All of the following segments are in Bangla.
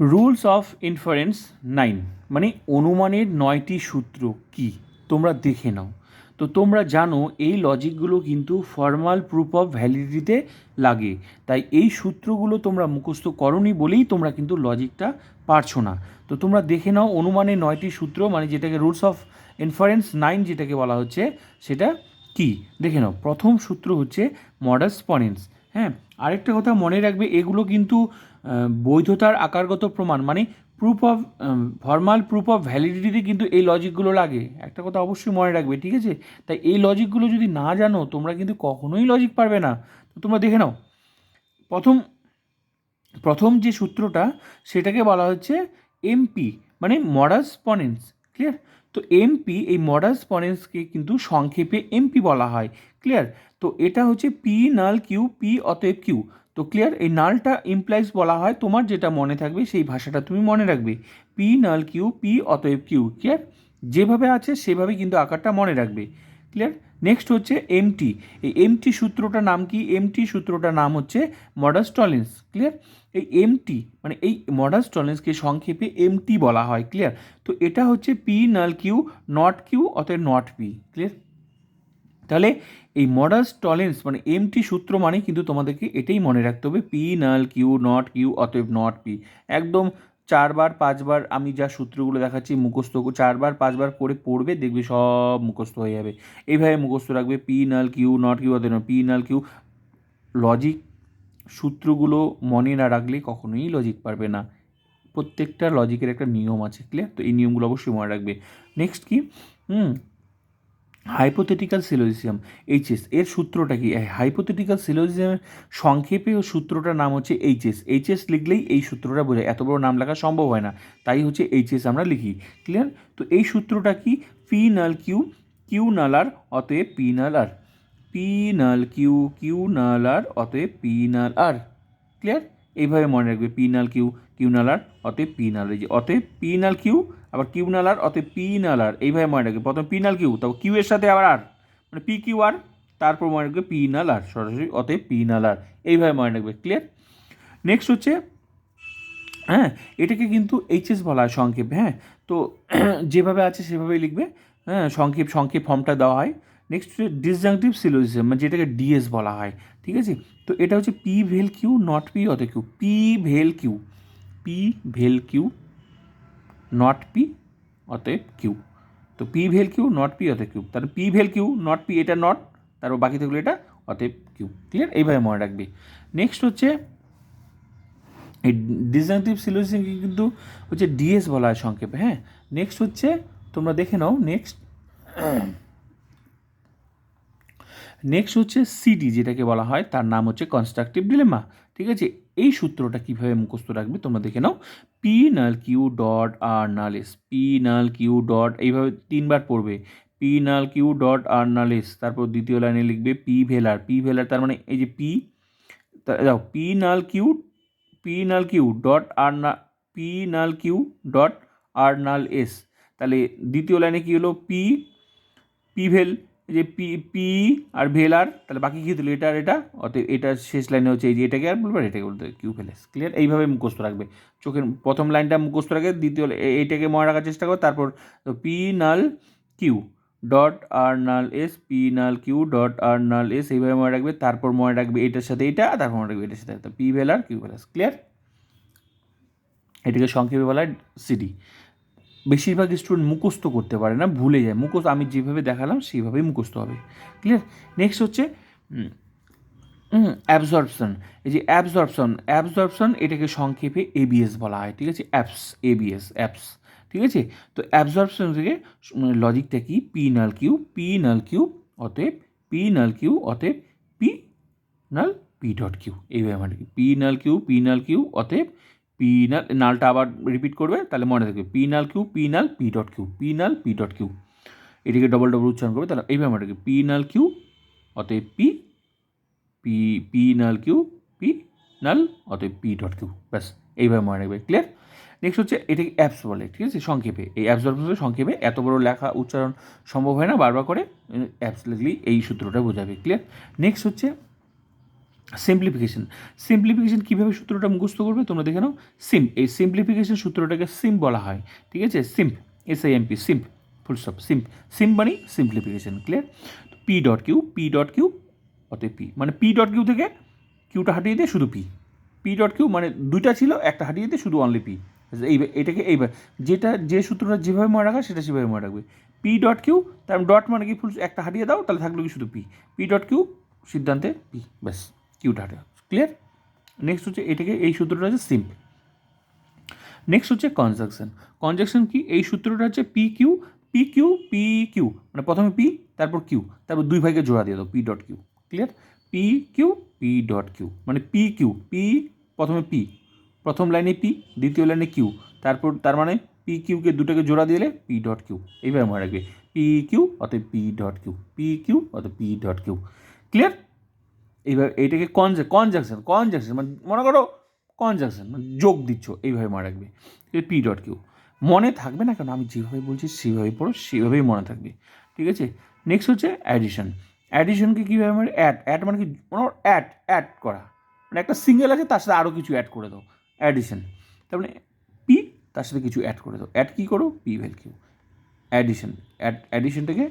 রুলস অফ ইনফারেন্স নাইন মানে অনুমানের নয়টি সূত্র কি? তোমরা দেখে নাও। তো তোমরা জানো, এই লজিকগুলো কিন্তু ফর্মাল প্রুফ অফ ভ্যালিডিটিতে লাগে। তাই এই সূত্রগুলো তোমরা মুখস্থ করনি বলেই তোমরা কিন্তু লজিকটা পারছ না। তো তোমরা দেখে নাও অনুমানের নয়টি সূত্র মানে যেটাকে রুলস অফ ইনফারেন্স নাইন যেটাকে বলা হচ্ছে, সেটা কি? দেখে নাও। প্রথম সূত্র হচ্ছে মডাস পনেন্স হ্যাঁ? আরেকটা কথা মনে রাখবে, এগুলো কিন্তু বৈধতার আকারগত প্রমাণ মানে proof of formal proof of ভ্যালিডিটিতে কিন্তু এই লজিকগুলো লাগে। একটা কথা অবশ্যই মনে রাখবে, ঠিক আছে? তাই এই লজিকগুলো যদি না জানো, তোমরা কিন্তু কখনোই লজিক পারবে না। তো তোমরা দেখে নাও। প্রথম প্রথম যে সূত্রটা, সেটাকে বলা হচ্ছে এমপি মানে মডাস পনেন্স ক্লিয়ার তো এমপি এই মডাস পনেন্সকে কিন্তু সংক্ষেপে এমপি বলা হয় ক্লিয়ার তো এটা হচ্ছে পি নাল কিউ পি অতএব কিউ তো ক্লিয়ার এই নালটা ইমপ্লাইজ বলা হয় তোমার যেটা মনে থাকবে, সেই ভাষাটা তুমি মনে রাখবে। পি নাল কিউ পি অতএব কিউ ক্লিয়ার যেভাবে আছে সেভাবে কিন্তু আকারটা মনে রাখবে ক্লিয়ার নেক্সট হচ্ছে এমটি এই এমটি সূত্রটার নাম কি? এমটি সূত্রটার নাম হচ্ছে মডাস টলেন্স ক্লিয়ার এই এমটি মানে এই মডাস টলেন্সকে সংক্ষেপে এমটি বলা হয় ক্লিয়ার তো এটা হচ্ছে P null Q not Q অতএব নট পি ক্লিয়ার তাহলে এই মডাস টলেন্স মানে এমটি সূত্র মানে কিন্তু তোমাদেরকে এটাই মনে রাখতে হবে P null Q not Q অতএব নট পি একদম চারবার, পাঁচবার আমি যা সূত্রগুলো দেখাচ্ছি, মুখস্থ চারবার, পাঁচবার করে পড়বে, দেখবে সব মুখস্থ হয়ে যাবে। এইভাবে মুখস্থ রাখবে, P null Q, not Q অতএব পি নাল কিউ। লজিক সূত্রগুলো মনে না রাখলে কখনোই লজিক পারবে না। প্রত্যেকটা লজিকের একটা নিয়ম আছে ক্লিয়ার তো এই নিয়মগুলো অবশ্যই মনে রাখবে। নেক্সট কি? হুম হাইপোথেটিক্যাল সিলোজিজম এইচএস এর সূত্রটা কি? হাইপোথেটিক্যাল সিলোজিজমের সংক্ষেপে ও সূত্রটার নাম হচ্ছে এইচএস এইচএস লিখলেই এই সূত্রটা বোঝায়। এত বড় নাম লেখা সম্ভব হয় না। তাই হচ্ছে এইচএস আমরা লিখি। ক্লিয়ার তো এই সূত্রটা কি? পি নাল কিউ কিউ নাল আর অতএব পি নাল আর পি নাল কিউ কিউ নাল আর অতএব পি নাল আর ক্লিয়ার এইভাবে মনে রাখবে। পি নাল কিউ কিউ নাল আর অতএব পি নাল এই যে অতএব পি নাল কিউ আবার কিউ নাল আর, অতএব পি নাল আর, এইভাবে মনে রাখবে। প্রথমে পি নাল কিউ, তারপর কিউ এর সাথে আবার আর। মানে পি কিউ আর, তারপর মনে রাখবে পি নাল আর, সরাসরি অতএব পি নাল আর, এইভাবে মনে রাখবে ক্লিয়ার নেক্সট হচ্ছে হ্যাঁ এটাকে কিন্তু এইচএস বলা হয় সংক্ষেপ হ্যাঁ? তো যেভাবে আছে সেভাবেই লিখবে হ্যাঁ সংক্ষেপ সংক্ষেপ ফর্মটা দেওয়া হয়। নেক্সট হচ্ছে ডিসজাংটিভ সিলোজিজম মানে যেটাকে ডিএস বলা হয়, ঠিক আছে? তো এটা হচ্ছে পি ভেল কিউ নট পি অত কিউ, পি ভেল কিউ, পি ভেল কিউ নট পি অতএব কিউ তো পি ভেল কিউ নট পি অতএব কিউ তাহলে পি ভেল কিউ নট পি এটা নট তারপর বাকি থাকল এটা অতএব কিউ ক্লিয়ার এইভাবে মনে রাখবে। নেক্সট হচ্ছে, এই ডিজাইনটিভ সিলোজিজমকে কিন্তু হচ্ছে ডিএস বলা হয় সংক্ষেপে হ্যাঁ? নেক্সট হচ্ছে, তোমরা দেখে নাও নেক্সট নেক্সট হচ্ছে সিডি যেটাকে বলা হয়, তার নাম হচ্ছে কনস্ট্রাকটিভ ডিলেমা ঠিক আছে? এই সূত্রটা কীভাবে মুখস্থ রাখবে তোমরা দেখে নাও। পি নাল কিউ ডট আর নাল এস পি নাল কিউ ডট এইভাবে তিনবার পড়বে। পি নাল কিউ ডট আর নাল এস তারপর দ্বিতীয় লাইনে লিখবে পি ভেলার পি ভেলার তার মানে এই যে পি যাও পি নাল কিউ পি নাল কিউ ডট আর না পি নাল কিউ ডট আর নাল এস তাহলে দ্বিতীয় লাইনে কী হলো? পি পি ভেল যে পি পি আর ভেল আর, তাহলে বাকি কী দিল এটা আর এটা? অতএব এটা শেষ লাইনে হচ্ছে এই যে এটাকে আর বলবে এটাকে বলতে কিউ ভেল এস ক্লিয়ার এইভাবে মুখস্থ রাখবে। চোখের প্রথম লাইনটা মুখস্থ রাখে, দ্বিতীয় এইটাকে মনে রাখার চেষ্টা করো। তারপর পি নাল কিউ ডট আর নাল এস পি নাল কিউ ডট আর নাল এস এইভাবে মনে রাখবে। তারপর মনে রাখবে এটার সাথে এটা তারপর মনে রাখবে এটার সাথে এটা পি ভেল আর কিউ ভেলাস ক্লিয়ার এটাকে সংক্ষেপে বলা হয় সিডি বেশিরভাগ স্টুডেন্ট মুখস্থ করতে পারে না, ভুলে যায়। মুখস্থ আমি যেভাবে দেখালাম, সেইভাবেই মুখস্থ হবে। ক্লিয়ার নেক্সট হচ্ছে অ্যাবজর্পশন এই যে অ্যাবজর্পশন অ্যাবজর্পশন এটাকে সংক্ষেপে এবিএস বলা হয়, ঠিক আছে? অ্যাপস এবিএস অ্যাপস ঠিক আছে? তো অ্যাবজর্পশন থেকে লজিকটা কি? পি নাল কিউ পি নাল কিউ অতএব পি নাল কিউ অতএব পি নাল পি ডট কিউ এইভাবে মানে কি? পি নাল কিউ পি নাল কিউ অতএব পি নাল নালটা আবার রিপিট করবে, তাহলে মনে থাকবে পি নাল কিউ পি নাল পি ডট কিউ পি নাল পি ডট কিউ এটিকে ডবল ডবল উচ্চারণ করবে, তাহলে এইভাবে মনে রাখবে পি নাল কিউ অতএব পি পি পি নাল কিউ পি নাল অতএব পি ডট কিউ ব্যাস, এইভাবে মনে রাখবে ক্লিয়ার নেক্সট হচ্ছে এটাকে অ্যাপস বলে, ঠিক আছে? সংক্ষেপে। এই অ্যাপস সংক্ষেপে এত বড় লেখা উচ্চারণ সম্ভব হয় না, বারবার করে অ্যাপস লিখলেই এই সূত্রটা বোঝাবে ক্লিয়ার নেক্সট হচ্ছে সিম্পলিফিকেশন সিম্পলিফিকেশন কীভাবে সূত্রটা মুখস্থ করবে? তোমরা দেখে নাও। সিম এই সিম্পলিফিকেশন সূত্রটাকে সিম বলা হয়। ঠিক আছে? Simp S I M P simp full stop simp sim মানে simplification clear P dot Q P dot Q অতএব পি মানে পি ডট কিউ থেকে কিউটা হাটিয়ে দিয়ে শুধু পি পি ডট কিউ মানে দুইটা ছিল, একটা হাটিয়ে দিয়ে শুধু অনলি পি এই এটাকে এইবার, যেটা, যে সূত্রটা যেভাবে মনে রাখা সেটা সেভাবে মনে রাখবে। পি ডট কিউ তার ডট মানে কি? ফুল একটা হাটিয়ে দাও, তাহলে থাকল কি শুধু পি পি ডট কিউ সিদ্ধান্তে পি ব্যাস। কিউটা হাটে। ক্লিয়ার নেক্সট হচ্ছে এটাকে, এই সূত্রটা হচ্ছে সিম্প নেক্সট হচ্ছে কনজাকশন কনজাকশন কি? এই সূত্রটা হচ্ছে P Q P Q P Q মানে প্রথমে পি তারপর কিউ তারপর দুই ভাইকে জোড়া দিয়ে দাও P dot Q clear P Q P dot Q মানে পি কিউ পি প্রথমে পি প্রথম লাইনে পি দ্বিতীয় লাইনে কিউ তারপর, তার মানে পি কিউকে দুটোকে জোড়া দিলে পি ডট কিউ এইভাবে মনে রাখবে। পি কিউ অতএব P dot Q P Q অতএব পি ডট কিউ ক্লিয়ার এইভাবে এইটাকে কনজে কনজাকশন কনজাকশন মানে মনে করো কনজাকশন মানে যোগ দিচ্ছ, এইভাবে মনে রাখবে। পি ডট কিউ মনে থাকবে না কারণ আমি যেভাবে বলছি সেভাবে পড়ো, সেভাবেই মনে থাকবে। ঠিক আছে? নেক্সট হচ্ছে অ্যাডিশন অ্যাডিশনকে কীভাবে মানে অ্যাড অ্যাড মানে কি? মনে অ্যাড অ্যাড করা। মানে একটা সিঙ্গেল আছে, তার সাথে আরও কিছু অ্যাড করে দাও। অ্যাডিশন তার মানে পি তার সাথে কিছু অ্যাড করে দাও। অ্যাড কী করো? পি ভ্যাল কিউ অ্যাডিশন অ্যাড অ্যাডিশনটাকে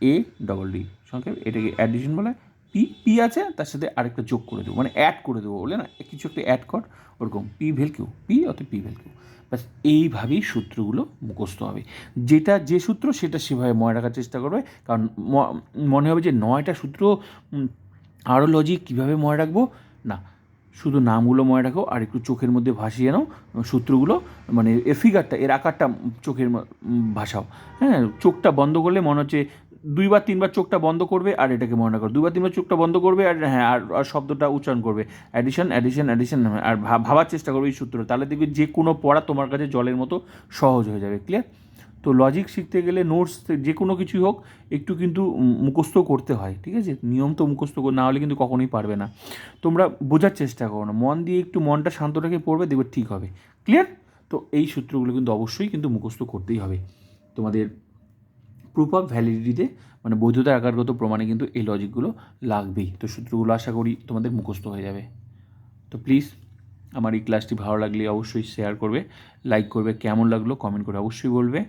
এ ডবল ডি সংক্ষেপ এটাকে অ্যাডিশন বলে পি পি আছে, তার সাথে আরেকটা যোগ করে দেবো মানে অ্যাড করে দেবো বলে না, কিছু একটা অ্যাড কর, ওরকম পি ভেল কিউ পি অত পি ভেল কিউ ব্যাস এইভাবেই সূত্রগুলো মুখস্থ হবে। যেটা যে সূত্র, সেটা সেভাবে মনে রাখার চেষ্টা করবে, কারণ মনে হবে যে নয়টা সূত্র আরও লজিক কীভাবে মনে রাখব? না, শুধু নামগুলো মনে রাখো, আর একটু চোখের মধ্যে ভাসিয়ে নাও সূত্রগুলো মানে এর ফিগারটা এর আকারটা চোখের ভাসাও। হ্যাঁ চোখটা বন্ধ করলে মনে হচ্ছে দুইবার, তিনবার চোখটা বন্ধ করবে আর এটাকে মনে করো দুইবার, তিনবার চোখটা বন্ধ করবে আর হ্যাঁ আর আর শব্দটা উচ্চারণ করবে। অ্যাডিশন অ্যাডিশন অ্যাডিশন আর ভাবার চেষ্টা করবে এই সূত্র তাহলে দেখবে যে কোনো পড়া তোমার কাছে জলের মতো সহজ হয়ে যাবে ক্লিয়ার তো লজিক শিখতে গেলে নোটস যে কোনো কিছুই হোক, একটু কিন্তু মুখস্থ করতে হয়, ঠিক আছে? নিয়ম তো মুখস্থ না হলে কিন্তু কখনোই পারবে না। তোমরা বোঝার চেষ্টা করো না। মন দিয়ে একটু মনটা শান্ত রেখে পড়বে, দেখবে ঠিক হবে। ক্লিয়ার তো এই সূত্রগুলো কিন্তু অবশ্যই কিন্তু মুখস্থ করতেই হবে। তোমাদের প্রুফ অফ ভ্যালিডিটিতে মানে বৈধতার আকারগত প্রমাণে কিন্তু এই লজিকগুলো লাগবেই। তো সূত্রগুলো আশা করি তোমাদের মুখস্থ হয়ে যাবে। তো প্লিজ আমার এই ক্লাসটি ভালো লাগলে অবশ্যই শেয়ার করবে লাইক করবে, কেমন লাগল কমেন্ট করে অবশ্যই বলবে।